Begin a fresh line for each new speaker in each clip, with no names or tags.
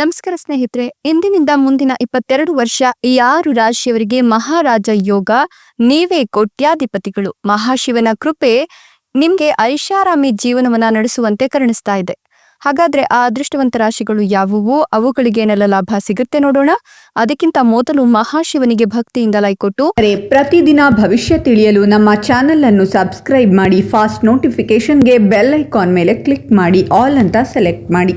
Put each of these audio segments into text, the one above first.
ನಮಸ್ಕಾರ ಸ್ನೇಹಿತರೆ, ಇಂದಿನಿಂದ ಮುಂದಿನ ಇಪ್ಪತ್ತೆರಡು ವರ್ಷ ಈ ಆರು ರಾಶಿಯವರಿಗೆ ಮಹಾರಾಜ ಯೋಗ, ನೀವೇ ಕೋಟ್ಯಾಧಿಪತಿಗಳು. ಮಹಾಶಿವನ ಕೃಪೆ ನಿಮ್ಗೆ ಐಷಾರಾಮಿ ಜೀವನವನ್ನ ನಡೆಸುವಂತೆ ಕರುಣಿಸ್ತಾ ಇದೆ. ಹಾಗಾದ್ರೆ ಆ ಅದೃಷ್ಟವಂತ ರಾಶಿಗಳು ಯಾವುವು? ಅವುಗಳಿಗೇನೆಲ್ಲ ಲಾಭ ಸಿಗುತ್ತೆ ನೋಡೋಣ. ಅದಕ್ಕಿಂತ ಮೊದಲು ಮಹಾಶಿವನಿಗೆ ಭಕ್ತಿಯಿಂದ ಲೈಕ್ ಕೊಟ್ಟು.
ಪ್ರತಿದಿನ ಭವಿಷ್ಯ ತಿಳಿಯಲು ನಮ್ಮ ಚಾನೆಲ್ ಅನ್ನು ಸಬ್ಸ್ಕ್ರೈಬ್ ಮಾಡಿ, ಫಾಸ್ಟ್ ನೋಟಿಫಿಕೇಶನ್ಗೆ ಬೆಲ್ ಐಕಾನ್ ಮೇಲೆ ಕ್ಲಿಕ್ ಮಾಡಿ, ಆಲ್ ಅಂತ ಸೆಲೆಕ್ಟ್ ಮಾಡಿ.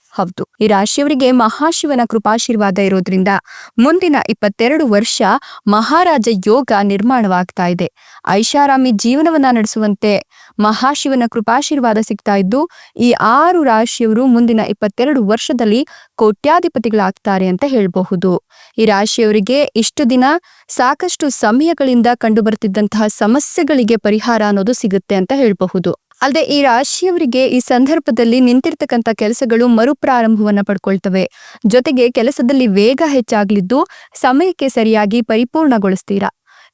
ಹೌದು. ಈ ರಾಶಿಯವರಿಗೆ ಮಹಾಶಿವನ ಕೃಪಾಶೀರ್ವಾದ ಇರೋದ್ರಿಂದ ಮುಂದಿನ ಇಪ್ಪತ್ತೆರಡು ವರ್ಷ ಮಹಾರಾಜ ಯೋಗ ನಿರ್ಮಾಣವಾಗ್ತಾ ಇದೆ. ಐಷಾರಾಮಿ ಜೀವನವನ್ನ ನಡೆಸುವಂತೆ ಮಹಾಶಿವನ ಕೃಪಾಶೀರ್ವಾದ ಸಿಗ್ತಾ ಇದ್ದು, ಈ ಆರು ರಾಶಿಯವರು ಮುಂದಿನ ಇಪ್ಪತ್ತೆರಡು ವರ್ಷದಲ್ಲಿ ಕೋಟ್ಯಾಧಿಪತಿಗಳಾಗ್ತಾರೆ ಅಂತ ಹೇಳಬಹುದು. ಈ ರಾಶಿಯವರಿಗೆ ಇಷ್ಟು ದಿನ ಸಾಕಷ್ಟು ಸಮಯಗಳಿಂದ ಕಂಡು ಬರ್ತಿದ್ದಂತಹ ಸಮಸ್ಯೆಗಳಿಗೆ ಪರಿಹಾರ ಅನ್ನೋದು ಸಿಗುತ್ತೆ ಅಂತ ಹೇಳಬಹುದು. ಅಲ್ಲದೆ ಈ ರಾಶಿಯವರಿಗೆ ಈ ಸಂದರ್ಭದಲ್ಲಿ ನಿಂತಿರ್ತಕ್ಕಂಥ ಕೆಲಸಗಳು ಮರುಪ್ರಾರಂಭವನ್ನ ಪಡ್ಕೊಳ್ತವೆ. ಜೊತೆಗೆ ಕೆಲಸದಲ್ಲಿ ವೇಗ ಹೆಚ್ಚಾಗಲಿದ್ದು ಸಮಯಕ್ಕೆ ಸರಿಯಾಗಿ ಪರಿಪೂರ್ಣಗೊಳಿಸ್ತೀರಾ?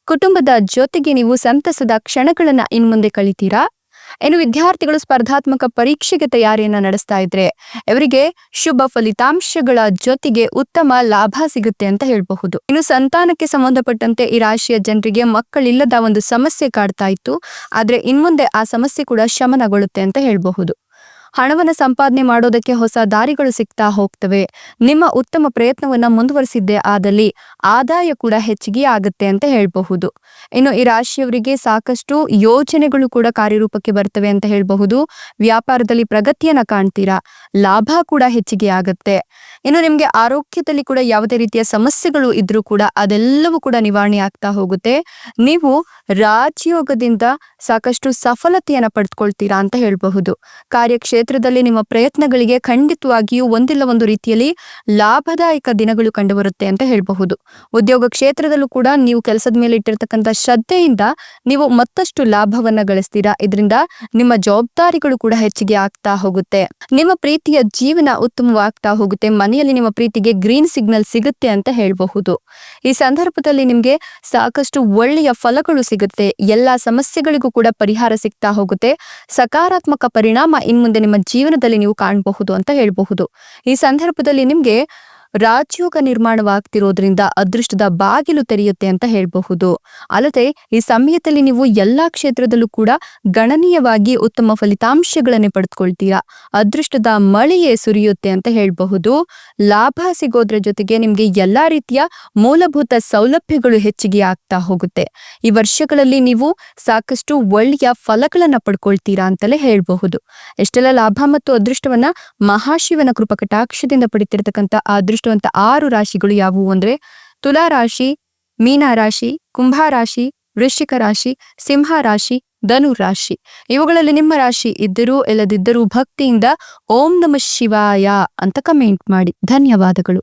ಕುಟುಂಬದ ಜೊತೆಗೆ ನೀವು ಸಂತಸದ ಕ್ಷಣಗಳನ್ನ ಇನ್ಮುಂದೆ ಕಳಿತೀರಾ? ಇನ್ನು ವಿದ್ಯಾರ್ಥಿಗಳು ಸ್ಪರ್ಧಾತ್ಮಕ ಪರೀಕ್ಷೆಗೆ ತಯಾರಿಯನ್ನ ನಡೆಸ್ತಾ ಇದ್ರೆ ಇವರಿಗೆ ಶುಭ ಫಲಿತಾಂಶಗಳ ಜೊತೆಗೆ ಉತ್ತಮ ಲಾಭ ಸಿಗುತ್ತೆ ಅಂತ ಹೇಳಬಹುದು. ಇನ್ನು ಸಂತಾನಕ್ಕೆ ಸಂಬಂಧಪಟ್ಟಂತೆ ಈ ರಾಶಿಯ ಜನರಿಗೆ ಮಕ್ಕಳಿಲ್ಲದ ಒಂದು ಸಮಸ್ಯೆ ಕಾಡ್ತಾ ಇತ್ತು. ಆದ್ರೆ ಇನ್ಮುಂದೆ ಆ ಸಮಸ್ಯೆ ಕೂಡ ಶಮನಗೊಳ್ಳುತ್ತೆ ಅಂತ ಹೇಳಬಹುದು. ಹಣವನ್ನ ಸಂಪಾದನೆ ಮಾಡೋದಕ್ಕೆ ಹೊಸ ದಾರಿಗಳು ಸಿಗ್ತಾ ಹೋಗ್ತವೆ. ನಿಮ್ಮ ಉತ್ತಮ ಪ್ರಯತ್ನವನ್ನ ಮುಂದುವರಿಸಿದ್ದೆ ಆದಲ್ಲಿ ಆದಾಯ ಕೂಡ ಹೆಚ್ಚಿಗೆ ಆಗುತ್ತೆ ಅಂತ ಹೇಳಬಹುದು. ಇನ್ನು ಈ ರಾಶಿಯವರಿಗೆ ಸಾಕಷ್ಟು ಯೋಜನೆಗಳು ಕೂಡ ಕಾರ್ಯರೂಪಕ್ಕೆ ಬರ್ತವೆ ಅಂತ ಹೇಳಬಹುದು. ವ್ಯಾಪಾರದಲ್ಲಿ ಪ್ರಗತಿಯನ್ನ ಕಾಣ್ತೀರಾ? ಲಾಭ ಕೂಡ ಹೆಚ್ಚಿಗೆ ಆಗುತ್ತೆ. ಇನ್ನು ನಿಮ್ಗೆ ಆರೋಗ್ಯದಲ್ಲಿ ಕೂಡ ಯಾವುದೇ ರೀತಿಯ ಸಮಸ್ಯೆಗಳು ಇದ್ರೂ ಕೂಡ ಅದೆಲ್ಲವೂ ಕೂಡ ನಿವಾರಣೆ ಆಗ್ತಾ ಹೋಗುತ್ತೆ. ನೀವು ರಾಜಯೋಗದಿಂದ ಸಾಕಷ್ಟು ಸಫಲತೆಯನ್ನ ಪಡೆದುಕೊಳ್ತೀರಾ ಅಂತ ಹೇಳಬಹುದು. ಕಾರ್ಯಕ್ಷೇತ್ರದಲ್ಲಿ ನಿಮ್ಮ ಪ್ರಯತ್ನಗಳಿಗೆ ಖಂಡಿತವಾಗಿಯೂ ಒಂದಿಲ್ಲ ಒಂದು ರೀತಿಯಲ್ಲಿ ಲಾಭದಾಯಕ ದಿನಗಳು ಕಂಡುಬರುತ್ತೆ ಅಂತ ಹೇಳಬಹುದು. ಉದ್ಯೋಗ ಕ್ಷೇತ್ರದಲ್ಲೂ ಕೂಡ ನೀವು ಕೆಲಸದ ಮೇಲೆ ಇಟ್ಟಿರ್ತಕ್ಕಂಥ ಶ್ರದ್ಧೆಯಿಂದ ನೀವು ಮತ್ತಷ್ಟು ಲಾಭವನ್ನ ಗಳಿಸ್ತೀರಾ. ಇದರಿಂದ ನಿಮ್ಮ ಜವಾಬ್ದಾರಿಗಳು ಕೂಡ ಹೆಚ್ಚಿಗೆ ಆಗ್ತಾ ಹೋಗುತ್ತೆ. ನಿಮ್ಮ ಪ್ರೀತಿಯ ಜೀವನ ಉತ್ತಮವಾಗ್ತಾ ಹೋಗುತ್ತೆ. ಮನೆಯಲ್ಲಿ ನಿಮ್ಮ ಪ್ರೀತಿಗೆ ಗ್ರೀನ್ ಸಿಗ್ನಲ್ ಸಿಗುತ್ತೆ ಅಂತ ಹೇಳಬಹುದು. ಈ ಸಂದರ್ಭದಲ್ಲಿ ನಿಮ್ಗೆ ಸಾಕಷ್ಟು ಒಳ್ಳೆಯ ಫಲಗಳು ಸಿಗುತ್ತೆ. ಎಲ್ಲಾ ಸಮಸ್ಯೆಗಳಿಗೂ ಕೂಡ ಪರಿಹಾರ ಸಿಗ್ತಾ ಹೋಗುತ್ತೆ. ಸಕಾರಾತ್ಮಕ ಪರಿಣಾಮ ಇನ್ಮುಂದೆ ನಿಮ್ಮ ಜೀವನದಲ್ಲಿ ನೀವು ಕಾಣಬಹುದು ಅಂತ ಹೇಳಬಹುದು. ಈ ಸಂದರ್ಭದಲ್ಲಿ ನಿಮ್ಗೆ ರಾಜಯೋಗ ನಿರ್ಮಾಣವಾಗ್ತಿರೋದ್ರಿಂದ ಅದೃಷ್ಟದ ಬಾಗಿಲು ತೆರೆಯುತ್ತೆ ಅಂತ ಹೇಳಬಹುದು. ಅಲ್ಲದೆ ಈ ಸಮಯದಲ್ಲಿ ನೀವು ಎಲ್ಲಾ ಕ್ಷೇತ್ರದಲ್ಲೂ ಕೂಡ ಗಣನೀಯವಾಗಿ ಉತ್ತಮ ಫಲಿತಾಂಶಗಳನ್ನೇ ಪಡೆದುಕೊಳ್ತೀರಾ. ಅದೃಷ್ಟದ ಮಳೆಯೇ ಸುರಿಯುತ್ತೆ ಅಂತ ಹೇಳಬಹುದು. ಲಾಭ ಸಿಗೋದ್ರ ಜೊತೆಗೆ ನಿಮ್ಗೆ ಎಲ್ಲಾ ರೀತಿಯ ಮೂಲಭೂತ ಸೌಲಭ್ಯಗಳು ಹೆಚ್ಚಿಗೆ ಆಗ್ತಾ ಹೋಗುತ್ತೆ. ಈ ವರ್ಷಗಳಲ್ಲಿ ನೀವು ಸಾಕಷ್ಟು ಒಳ್ಳೆಯ ಫಲಗಳನ್ನ ಪಡ್ಕೊಳ್ತೀರಾ ಅಂತಲೇ ಹೇಳಬಹುದು. ಎಷ್ಟೆಲ್ಲ ಲಾಭ ಮತ್ತು ಅದೃಷ್ಟವನ್ನ ಮಹಾಶಿವನ ಕೃಪಕಟಾಕ್ಷದಿಂದ ಪಡಿತಿರ್ತಕ್ಕಂಥ ಆ ಅದೃಷ್ಟವಂತ ಆರು ರಾಶಿಗಳು ಯಾವುವು ಅಂದ್ರೆ ತುಲಾ ರಾಶಿ, ಮೀನ ರಾಶಿ, ಕುಂಭ ರಾಶಿ, ವೃಶ್ಚಿಕ ರಾಶಿ, ಸಿಂಹ ರಾಶಿ, ಧನು ರಾಶಿ. ಇವುಗಳಲ್ಲಿ ನಿಮ್ಮ ರಾಶಿ ಇದ್ದರೂ ಇಲ್ಲದಿದ್ದರೂ ಭಕ್ತಿಯಿಂದ ಓಂ ನಮ ಶಿವಾಯ ಅಂತ ಕಮೆಂಟ್ ಮಾಡಿ. ಧನ್ಯವಾದಗಳು.